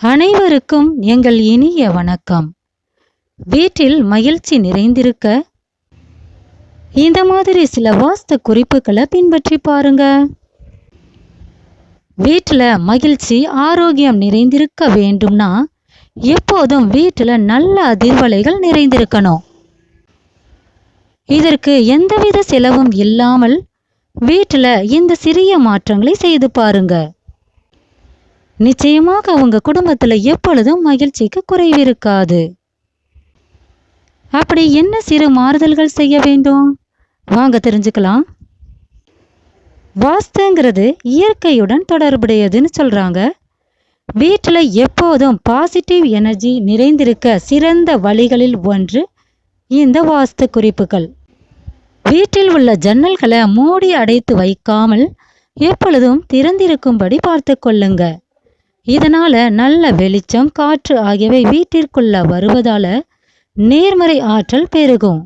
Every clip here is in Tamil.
அனைவருக்கும் எங்கள் இனிய வணக்கம். வீட்டில் மகிழ்ச்சி நிறைந்திருக்க இந்த மாதிரி சில வாஸ்து குறிப்புகளை பின்பற்றி பாருங்க. வீட்டில் மகிழ்ச்சி ஆரோக்கியம் நிறைந்திருக்க வேண்டும்னா எப்போதும் வீட்டில் நல்ல அதிர்வலைகள் நிறைந்திருக்கணும். இதற்கு எந்தவித செலவும் இல்லாமல் வீட்டில் இந்த சிறிய மாற்றங்களை செய்து பாருங்கள் நிச்சயமாக உங்க குடும்பத்துல எப்பொழுதும் மகிழ்ச்சிக்கு குறைவிருக்காது அப்படி என்ன சிறு மாறுதல்கள் செய்ய வேண்டும்? வாங்க தெரிஞ்சுக்கலாம். வாஸ்துங்கிறது இயற்கையுடன் தொடர்புடையதுன்னு சொல்றாங்க. வீட்டில் எப்போதும் பாசிட்டிவ் எனர்ஜி நிறைந்திருக்க சிறந்த வழிகளில் ஒன்று இந்த வாஸ்து குறிப்புகள். வீட்டில் உள்ள ஜன்னல்களை மூடி அடைத்து வைக்காமல் எப்பொழுதும் திறந்திருக்கும்படி பார்த்து கொள்ளுங்கள் இதனால் நல்ல வெளிச்சம் காற்று ஆகியவை வீட்டிற்குள்ள வருவதால் நேர்மறை ஆற்றல் பெருகும்.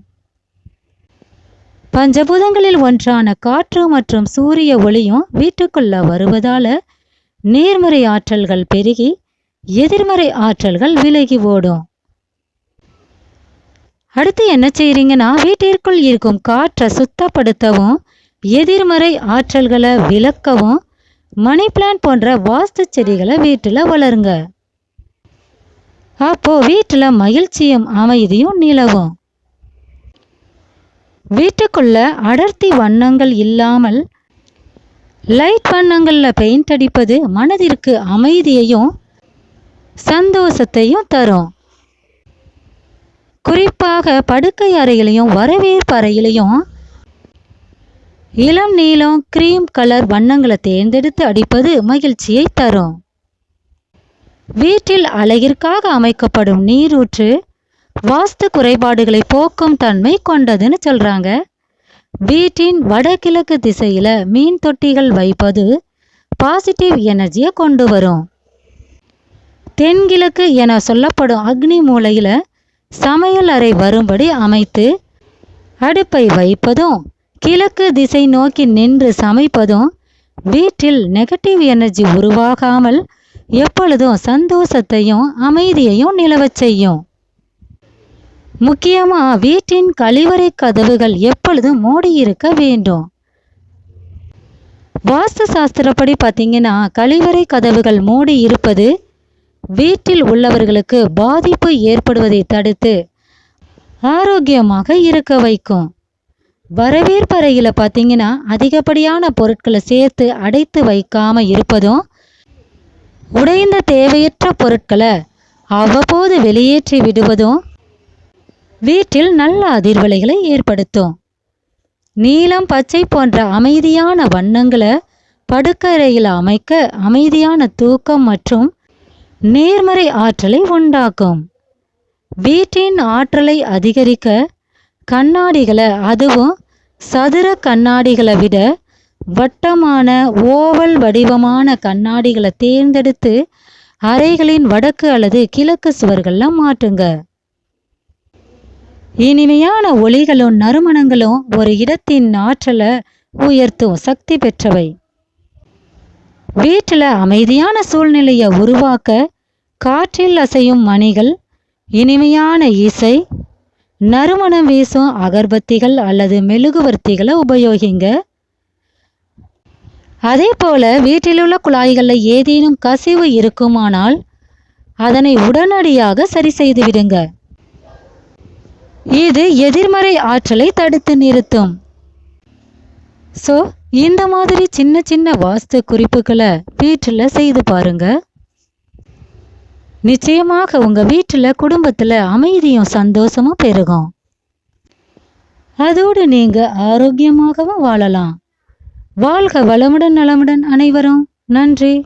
பஞ்சபூதங்களில் ஒன்றான காற்று மற்றும் சூரிய ஒளியும் வீட்டுக்குள்ள வருவதால் நேர்மறை ஆற்றல்கள் பெருகி எதிர்மறை ஆற்றல்கள் விலகி ஓடும். அடுத்து என்ன செய்கிறீங்கன்னா வீட்டிற்குள் இருக்கும் காற்றை சுத்தப்படுத்தவும் எதிர்மறை ஆற்றல்களை விளக்கவும் மணி பிளான்ட் போன்ற வாஸ்து செடிகளை வீட்டில் வளருங்க. அப்போ வீட்டில் மகிழ்ச்சியும் அமைதியும் நிலவும். வீட்டுக்குள்ள அடர்த்தி வண்ணங்கள் இல்லாமல் லைட் வண்ணங்களில் பெயிண்ட் அடிப்பது மனதிற்கு அமைதியையும் சந்தோஷத்தையும் தரும். குறிப்பாக படுக்கை அறையிலையும் வரவேற்பு அறையிலையும் இளம் நீலம் கிரீம் கலர் வண்ணங்களை தேர்ந்தெடுத்து அடிப்பது மகிழ்ச்சியை தரும். வீட்டில் அழகிற்காக அமைக்கப்படும் நீரூற்று வாஸ்து குறைபாடுகளை போக்கும் தன்மை கொண்டதுன்னு சொல்றாங்க. வீட்டின் வடகிழக்கு திசையில மீன் தொட்டிகள் வைப்பது பாசிட்டிவ் எனர்ஜியை கொண்டு வரும். தென்கிழக்கு என சொல்லப்படும் அக்னி மூலையில் சமையல் அறை வரும்படி அமைத்து அடுப்பை வைப்பதும் கிழக்கு திசை நோக்கி நின்று சமைப்பதும் வீட்டில் நெகட்டிவ் எனர்ஜி உருவாகாமல் எப்பொழுதும் சந்தோஷத்தையும் அமைதியையும் நிலவச் செய்யும். முக்கியமாக வீட்டின் கழிவறை கதவுகள் எப்பொழுதும் மூடியிருக்க வேண்டும். வாஸ்து சாஸ்திரப்படி பார்த்தீங்கன்னா கழிவறை கதவுகள் மூடி இருப்பது வீட்டில் உள்ளவர்களுக்கு பாதிப்பு ஏற்படுவதை தடுத்து ஆரோக்கியமாக இருக்க வைக்கும். வரவேற்பறையில் பார்த்தீங்கன்னா அதிகப்படியான பொருட்களை சேர்த்து அடைத்து வைக்காமல் இருப்பதும் உடைந்த தேவையற்ற பொருட்களை அவ்வப்போது வெளியேற்றி விடுவதும் வீட்டில் நல்ல அதிர்வலைகளை ஏற்படுத்தும். நீலம் பச்சை போன்ற அமைதியான வண்ணங்களை படுக்கறையில் அமைக்க அமைதியான தூக்கம் மற்றும் நேர்மறை ஆற்றலை உண்டாக்கும். வீட்டின் ஆற்றலை அதிகரிக்க கண்ணாடிகளை அதுவும் சதுர கண்ணாடிகளை விட வட்டமான ஓவல் வடிவமான கண்ணாடிகளை தேர்ந்தெடுத்து அறைகளின் வடக்கு அல்லது கிழக்கு சுவர்களில் மாற்றுங்க. இனிமையான ஒளிகளும் நறுமணங்களும் ஒரு இடத்தின் ஆற்றலை உயர்த்தும் சக்தி பெற்றவை. வீட்டில் அமைதியான சூழ்நிலையை உருவாக்க காற்றில் அசையும் மணிகள் இனிமையான இசை நறுமணம் வீசும் அகர்பத்திகள் அல்லது மெழுகுவர்த்திகளை உபயோகிங்க. அதே போல வீட்டிலுள்ள குழாய்களில் ஏதேனும் கசிவு இருக்குமானால் அதனை உடனடியாக சரி செய்து விடுங்க. இது எதிர்மறை ஆற்றலை தடுத்து நிறுத்தும். ஸோ இந்த மாதிரி சின்ன சின்ன வாஸ்து குறிப்புகளை வீட்டில் செய்து பாருங்கள் நிச்சயமாக உங்கள் வீட்டில் குடும்பத்தில் அமைதியும் சந்தோஷமும் பெருகும். அதோடு நீங்கள் ஆரோக்கியமாகவும் வாழலாம். வாழ்க வளமுடன் நலமுடன் அனைவரும். நன்றி.